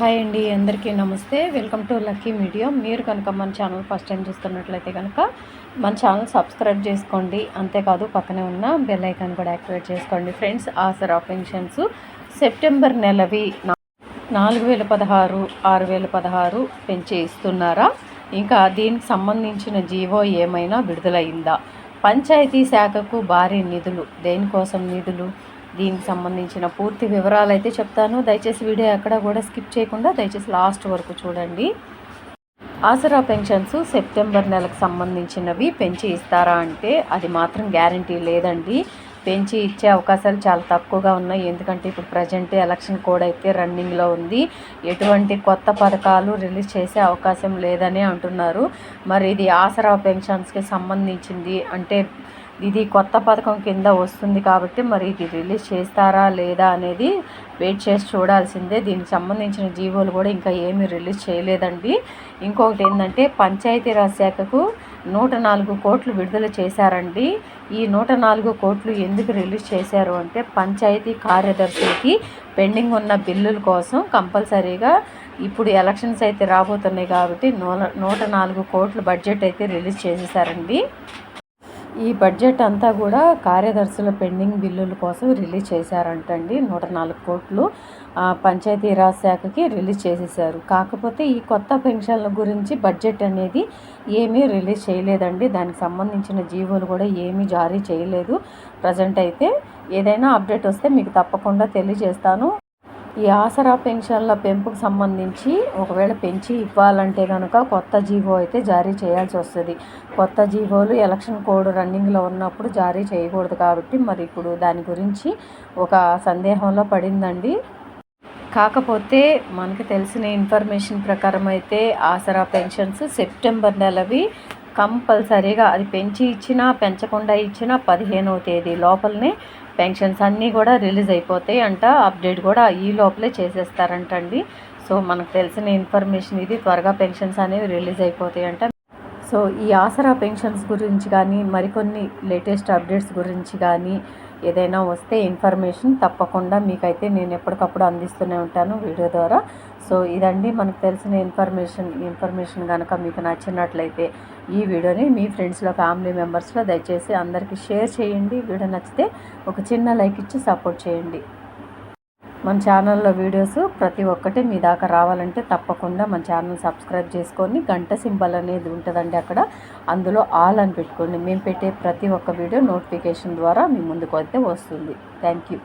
Hi అండి అందరికీ నమస్తే. Welcome to Lucky Media. మీరు కనుక మన ఛానల్ ఫస్ట్ టైం చూస్తున్నట్లయితే కనుక మన ఛానల్ సబ్స్క్రైబ్ చేసుకోండి. అంతేకాదు పక్కనే ఉన్న బెల్ ఐకాన్ కూడా యాక్టివేట్ చేసుకోండి. ఫ్రెండ్స్ ఆసరా పెన్షన్స్ సెప్టెంబర్ నెలవి నాలుగు వేల పదహారు ఆరు వేల పదహారు పెంచి ఇస్తున్నారా? ఇంకా దీనికి సంబంధించిన జీవో ఏమైనా విడుదలైందా? పంచాయతీ శాఖకు భారీ నిధులు. దేనికోసం నిధులు? దీనికి సంబంధించిన పూర్తి వివరాలు అయితే చెప్తాను. దయచేసి వీడియో ఎక్కడ కూడా స్కిప్ చేయకుండా దయచేసి లాస్ట్ వరకు చూడండి. ఆసరా పెన్షన్స్ సెప్టెంబర్ నెలకు సంబంధించినవి పెంచి ఇస్తారా అంటే అది మాత్రం గ్యారంటీ లేదండి. పెంచి ఇచ్చే అవకాశాలు చాలా తక్కువగా ఉన్నాయి. ఎందుకంటే ఇప్పుడు ప్రజెంట్ ఎలక్షన్ కోడ్ అయితే రన్నింగ్లో ఉంది. ఎటువంటి కొత్త పథకాలు రిలీజ్ చేసే అవకాశం లేదని అంటున్నారు. మరి ఇది ఆసరా పెన్షన్స్కి సంబంధించింది అంటే ఇది కొత్త పథకం కింద వస్తుంది కాబట్టి మరి ఇది రిలీజ్ చేస్తారా లేదా అనేది వెయిట్ చేసి చూడాల్సిందే. దీనికి సంబంధించిన జీవోలు కూడా ఇంకా ఏమీ రిలీజ్ చేయలేదండి. ఇంకొకటి ఏంటంటే పంచాయతీరాజ్ శాఖకు నూట నాలుగు కోట్లు విడుదల చేశారండి. ఈ నూట నాలుగు కోట్లు ఎందుకు రిలీజ్ చేశారు అంటే పంచాయతీ కార్యదర్శులకి పెండింగ్ ఉన్న బిల్లుల కోసం కంపల్సరీగా ఇప్పుడు ఎలక్షన్స్ అయితే రాబోతున్నాయి కాబట్టి నూల నూట నాలుగు కోట్లు బడ్జెట్ అయితే రిలీజ్ చేసేసారండి. ఈ బడ్జెట్ అంతా కూడా కార్యదర్శుల పెండింగ్ బిల్లుల కోసం రిలీజ్ చేశారంటండి. నూట నాలుగు కోట్లు పంచాయతీరాజ్ శాఖకి రిలీజ్ చేసేసారు కాకపోతే ఈ కొత్త పెన్షన్ల గురించి బడ్జెట్ అనేది ఏమీ రిలీజ్ చేయలేదండి. దానికి సంబంధించిన జీవోలు కూడా ఏమీ జారీ చేయలేదు. ప్రజెంట్ అయితే ఏదైనా అప్డేట్ వస్తే మీకు తప్పకుండా తెలియజేస్తాను. ఈ ఆసరా పెన్షన్ల పెంపుకు సంబంధించి ఒకవేళ పెంచి ఇవ్వాలంటే కనుక కొత్త జీవో అయితే జారీ చేయాల్సి వస్తుంది. కొత్త జీవోలు ఎలక్షన్ కోడ్ రన్నింగ్లో ఉన్నప్పుడు జారీ చేయకూడదు కాబట్టి మరి ఇప్పుడు దాని గురించి ఒక సందేహంలో పడిందండి. కాకపోతే మనకు తెలిసిన ఇన్ఫర్మేషన్ ప్రకారం అయితే ఆసరా పెన్షన్స్ సెప్టెంబర్ నెలవి కంపల్సరీగా అది పెంచి ఇచ్చినా పెంచకుండా ఇచ్చినా పదిహేనవ తేదీ లోపలనే పెన్షన్స్ అన్నీ కూడా రిలీజ్ అయిపోతాయి అంట. అప్డేట్ కూడా ఈ లోపలే చేసేస్తారంటండి. సో మనకు తెలిసిన ఇన్ఫర్మేషన్ ఇది. త్వరగా పెన్షన్స్ అనేవి రిలీజ్ అయిపోతాయి అంట సో ఈ ఆసరా పెన్షన్స్ గురించి కానీ మరికొన్ని లేటెస్ట్ అప్డేట్స్ గురించి కానీ ఏదైనా వస్తే ఇన్ఫర్మేషన్ తప్పకుండా మీకైతే నేను ఎప్పటికప్పుడు అందిస్తూనే ఉంటాను వీడియో ద్వారా. సో ఇదండి మనకు తెలిసిన ఇన్ఫర్మేషన్. ఇన్ఫర్మేషన్ కనుక మీకు నచ్చినట్లయితే ఈ వీడియోని మీ ఫ్రెండ్స్లో ఫ్యామిలీ మెంబర్స్లో దయచేసి అందరికీ షేర్ చేయండి. వీడియో నచ్చితే ఒక చిన్న లైక్ ఇచ్చి సపోర్ట్ చేయండి. మన ఛానల్లో వీడియోస్ ప్రతి ఒక్కటి మీ దాకా రావాలంటే తప్పకుండా మన ఛానల్ సబ్స్క్రైబ్ చేసుకొని గంట సింబల్ అనేది ఉంటుందండి అక్కడ. అందులో ఆల్ అని పెట్టుకోండి. మేము పెట్టే ప్రతి ఒక్క వీడియో నోటిఫికేషన్ ద్వారా మీ ముందుకు అయితే వస్తుంది. Thank you.